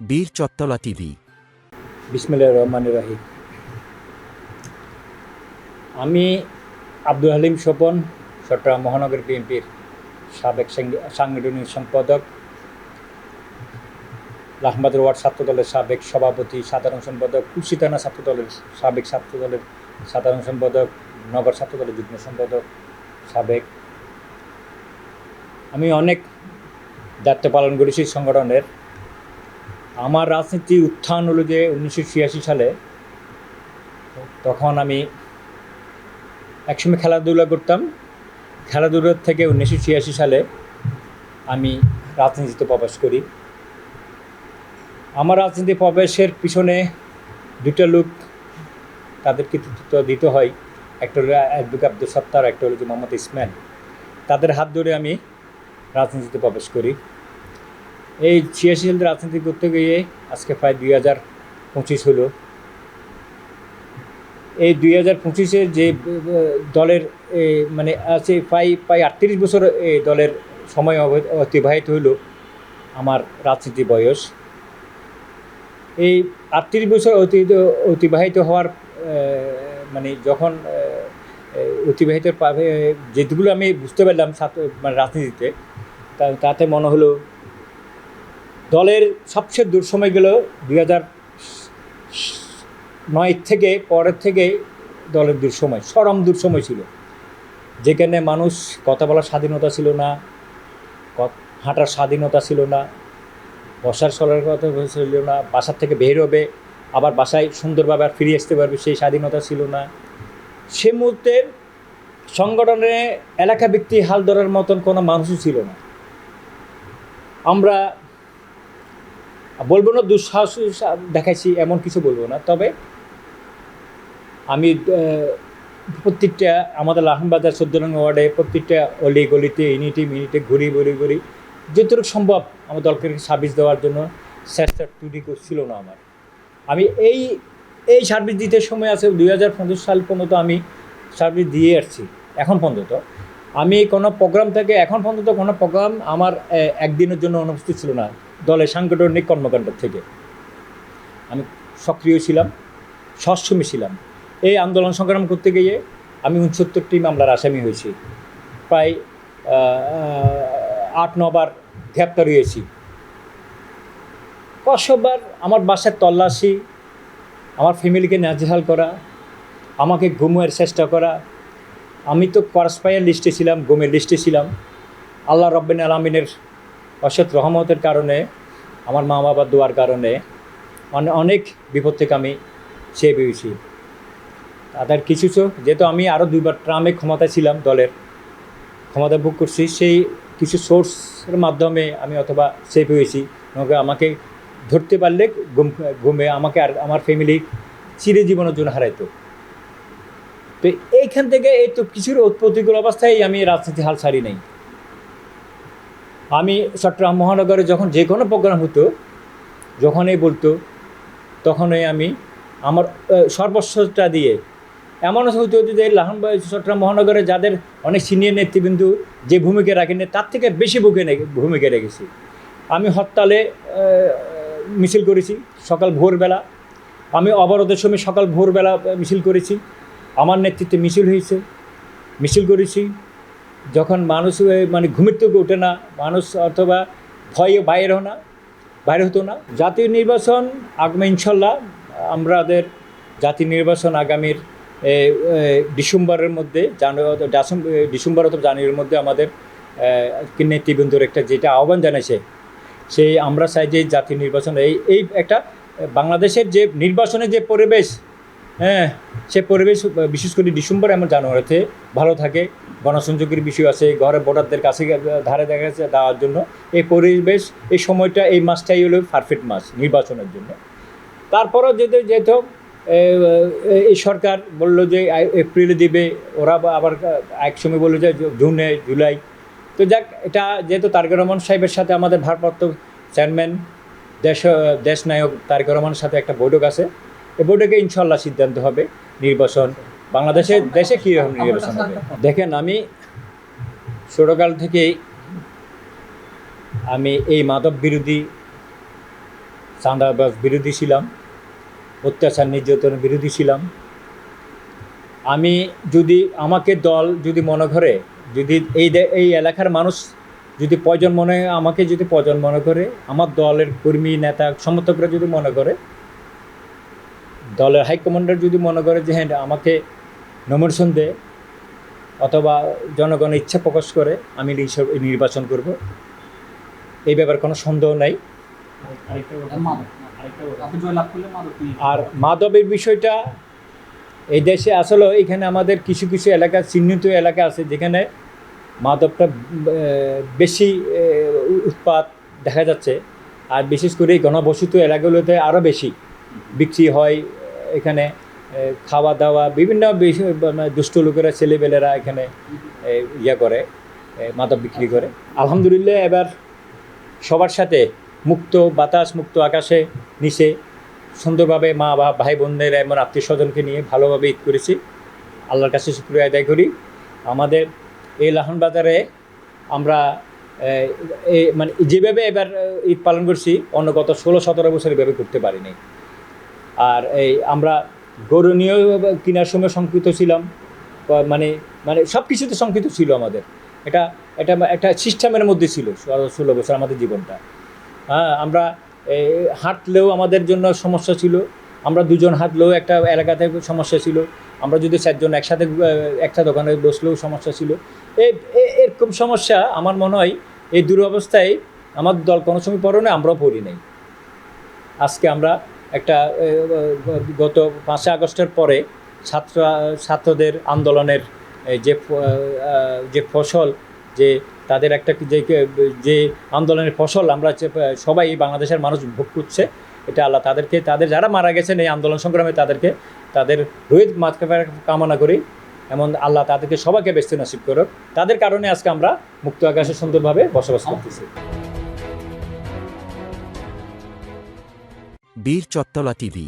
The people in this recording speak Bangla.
বীর চত্তলা টিভি। বিসমিল্লাহ রহমান রাহিম। আমি আব্দুল হালিম স্বপন, চট্টগ্রাম মহানগর বিএনপির সাবেক সাংগঠনিক সম্পাদক। লাহমাদুর ওয়ার্ড ছাত্র দলের সাবেক সভাপতি, সাধারণ সম্পাদক কুশিতানা ছাত্র দলের সাবেক ছাত্র দলের সাধারণ সম্পাদক, নগর ছাত্র দলের যুগ্ম সম্পাদক, সাবেক। আমি অনেক দায়িত্ব পালন করেছি সংগঠনের আমার রাজনীতি উত্থান হলো যে উনিশশো ছিয়াশি সালে, তখন আমি একসময় খেলাধুলা করতাম। খেলাধুলার থেকে উনিশশো ছিয়াশি সালে আমি রাজনীতিতে প্রবেশ করি। আমার রাজনীতি প্রবেশের পিছনে দুটো লোক, তাদেরকে কৃতিত্ব দিতে হয়। একটা হলো অ্যাডভোকেট আব্দুল সত্তার, একটা হলো যে মোহাম্মদ ইসমাইল। তাদের হাত ধরে আমি রাজনীতিতে প্রবেশ করি। এই ছিয়াশি রাজনীতি করতে গিয়ে আজকে প্রায় দুই হাজার পঁচিশ হলো। এই দুই হাজার পঁচিশে যে দলের মানে আছে প্রায় প্রায় আটত্রিশ বছর এই দলের সময় অতিবাহিত হইল আমার রাজনীতি বয়স। এই আটত্রিশ বছর অতি, অতিবাহিত হওয়ার মানে যখন অতিবাহিত যেগুলো আমি বুঝতে পারলাম মানে রাজনীতিতে তাতে মনে হলো দলের সবচেয়ে দূর সময় গেল দুই হাজার নয় থেকে পরের থেকে দলের দূর সময় চরম দূর সময় ছিল। যেখানে মানুষ কথা বলার স্বাধীনতা ছিল না হাঁটার স্বাধীনতা ছিল না, বসার চলার কথা ছিল না, বাসার থেকে বের হবে, আবার বাসায় সুন্দরভাবে আর ফিরে আসতে পারবে সেই স্বাধীনতা ছিল না। সে মুহূর্তে সংগঠনে এলাকা ব্যক্তি হাল ধরার মতন কোনো মানুষই ছিল না। আমরা বলব না দুঃসাহস দেখাইছি, এমন কিছু বলব না। তবে আমি প্রত্যেকটা আমাদের লাহনবাজার চোদ্দ নং ওয়ার্ডে প্রত্যেকটা অলি গলিতে ইউনিটি মিনিটে ঘুরি ঘুরি ঘুরি যতটুকু সম্ভব আমার দলকে সার্ভিস দেওয়ার জন্য চেষ্টা টুটি ছিল না আমার। আমি এই এই সার্ভিস দিতে সময় আছে, দুই হাজার পঁচিশ সাল পর্যন্ত আমি সার্ভিস দিয়ে আসছি, এখন পর্যন্ত। আমি কোনো প্রোগ্রাম থেকে, এখন পর্যন্ত কোনো প্রোগ্রাম আমার একদিনের জন্য অনুপস্থিত ছিল না। দলের সাংগঠনিক কর্মকাণ্ড থেকে। আমি সক্রিয় ছিলাম সশ্রমী ছিলাম। এই আন্দোলন সংগ্রাম করতে গিয়ে আমি উনসত্তরটি মামলার আসামি হয়েছি। প্রায় আট নবার গ্রেপ্তার হয়েছি। কসবার আমার বাসার তল্লাশি, আমার ফ্যামিলিকে নাজেহাল করা, আমাকে ঘুমের চেষ্টা করা। আমি তো করসপাইয়ের লিস্টে ছিলাম, ঘুমের লিস্টে ছিলাম। আল্লাহ রব্বিন আলমিনের অসৎ রহমতের কারণে, আমার মা বাবার দোয়ার কারণে অনে- অনেক বিপদ থেকে আমি সে পেয়েছি তাদের কিছু যেহেতু আমি আরও দুইবার ট্রামে ক্ষমতায় ছিলাম দলের, ক্ষমতা ভোগ করছি, সেই কিছু সোর্সের মাধ্যমে আমি অথবা সেভ হয়েছি আমাকে ধরতে পারলে ঘুম, ঘুমে আমাকে আর আমার ফ্যামিলি চিরজীবনের জন্য হারাইতো। তো এইখান থেকে এই তো কিছুর প্রতিকূল অবস্থায় আমি রাজনীতি হাল ছাড়ি নাই। আমি চট্টগ্রাম মহানগরে যখন যে কোনো প্রোগ্রাম হতো, যখনই বলতো, তখনই আমি আমার সর্বস্বটা দিয়ে, এমন হইতে হতো যে লাহন চট্টগ্রাম মহানগরে যাদের অনেক সিনিয়র নেতৃবৃন্দ যে ভূমিকা রাখেন তার থেকে বেশি বুকে ভূমিকা রেখেছি। আমি হরতালে মিছিল করেছি সকাল ভোরবেলা। আমি অবরোধের সময় সকাল ভোরবেলা মিছিল করেছি। আমার নেতৃত্বে মিছিল হয়েছে। মিছিল করেছি। যখন মানুষ মানে ঘুমের থেকে ওঠে না, মানুষ অথবা ভয়ে বাইরে হো না, বাইরে হতো না, জাতীয় নির্বাচন আগামী ইনশাল্লাহ আমাদের জাতীয় নির্বাচন আগামীর ডিসেম্বরের মধ্যে জানুয়ারি ডাসেম- ডিসেম্বর অথবা জানুয়ারির মধ্যে আমাদের নেতৃবৃন্দর একটা যেটা আহ্বান জানাইছে, সেই আমরা চাই যে জাতীয় নির্বাচন, এই এই একটা বাংলাদেশের যে নির্বাচনের যে পরিবেশ হ্যাঁ সে পরিবেশ বিশেষ করে ডিসেম্বর এবং জানুয়ারিতে ভালো থাকে। গণসংযোগের বিষয় আছে, ঘরে ভোটারদের কাছে ধারে দেখা যাচ্ছে দেওয়ার জন্য। এই পরিবেশ, এই সময়টা, এই মাসটাই হলো পারফেক্ট মাস নির্বাচনের জন্য। তারপরও যেহেতু যেহেতু এই সরকার বলল যে এপ্রিলে দিবে, ওরা আবার এক সময় বলল যে জুনে, জুলাই। তো যাক, এটা যেহেতু তারেক রহমান সাহেবের সাথে আমাদের ভারপ্রাপ্ত চেয়ারম্যান, দেশ দেশ নায়ক তারেক রহমানের সাথে একটা বৈঠক আছে। এই বৈঠকে ইনশাল্লাহ সিদ্ধান্ত হবে। নির্বাচন। বাংলাদেশে দেশে কীরকম নির্বাচন হবে? দেখেন আমি ছোটোকাল থেকেই আমি এই মাদক বিরোধী চাঁদাবাজ বিরোধী ছিলাম অত্যাচার নির্যাতন বিরোধী ছিলাম। আমি যদি আমাকে দল যদি মনে করে যদি এই এই এলাকার মানুষ যদি প্রয়োজন মনে আমাকে যদি প্রয়োজন মনে করে আমার দলের কর্মী নেতা সমর্থকরা যদি মনে করে দলের হাইকমান্ডার যদি মনে করে যে হ্যাঁ আমাকে নমিনেশন দেয় অথবা জনগণের ইচ্ছা প্রকাশ করে, আমি নির্বাচ- নির্বাচন করব, এই ব্যাপারে কোনো সন্দেহ নাই। আর মাদবের বিষয়টা এই দেশে আসলে এখানে আমাদের কিছু কিছু এলাকা, চিহ্নিত এলাকা আছে যেখানে মাদকটা বেশি উৎপাত দেখা যাচ্ছে। আর বিশেষ করে ঘনবসিত এলাকাগুলোতে আরও বেশি বিক্রি হয় এখানে খাওয়া দাওয়া বিভিন্ন মানে দুষ্ট লোকেরা ছেলেবেলেরা এখানে ইয়ে করে মাদক বিক্রি করে। আলহামদুলিল্লাহ, এবার সবার সাথে মুক্ত, বাতাস মুক্ত, আকাশে নিচে সুন্দরভাবে মা, বা ভাই বোনদের এমন আত্মীয় স্বজনকে নিয়ে ভালোভাবে ঈদ করেছি। আল্লাহর কাছে শুক্রিয়া আদায় করি। আমাদের এই লাহন বাজারে আমরা মানে যেভাবে এবার ঈদ পালন করছি, অন্য গত ষোলো সতেরো বছর এভাবে করতে পারিনি। আর এই আমরা গরু নিয়েও কেনার সময় শঙ্কিত ছিলাম মানে মানে সব কিছুতে শঙ্কিত ছিল আমাদের। এটা এটা একটা সিস্টেমের মধ্যে ছিল ষোলো- বছর আমাদের জীবনটা। হ্যাঁ আমরা হাঁটলেও আমাদের জন্য সমস্যা ছিল। আমরা দুজন হাঁটলেও একটা এলাকাতে সমস্যা ছিল। আমরা যদি চারজন একসাথে একটা দোকানে বসলেও সমস্যা ছিল। এ- এরকম সমস্যা আমার মনে হয় এই দুরবস্থায় আমার দল কোনো সময় পড়ে না আমরাও পড়ি নাই। আজকে আমরা একটা গত পাঁচই আগস্টের পরে ছাত্র, ছাত্রদের আন্দোলনের যে যে ফসল, যে তাদের একটা যে যে আন্দোলনের ফসল আমরা সবাই বাংলাদেশের মানুষ ভোগ করছে, এটা আল্লাহ তাদেরকে, তাদের যারা মারা গেছেন এই আন্দোলন সংগ্রামে তাদেরকে, তাদের রোহিত মাতকাফের কামনা করি। এমন আল্লাহ তাদেরকে সবাইকে ব্যস্ত নসিব করুক। তাদের কারণে আজকে আমরা মুক্ত আকাশে সুন্দরভাবে বসবাস করতেছি। বীর চত্তলা টিভি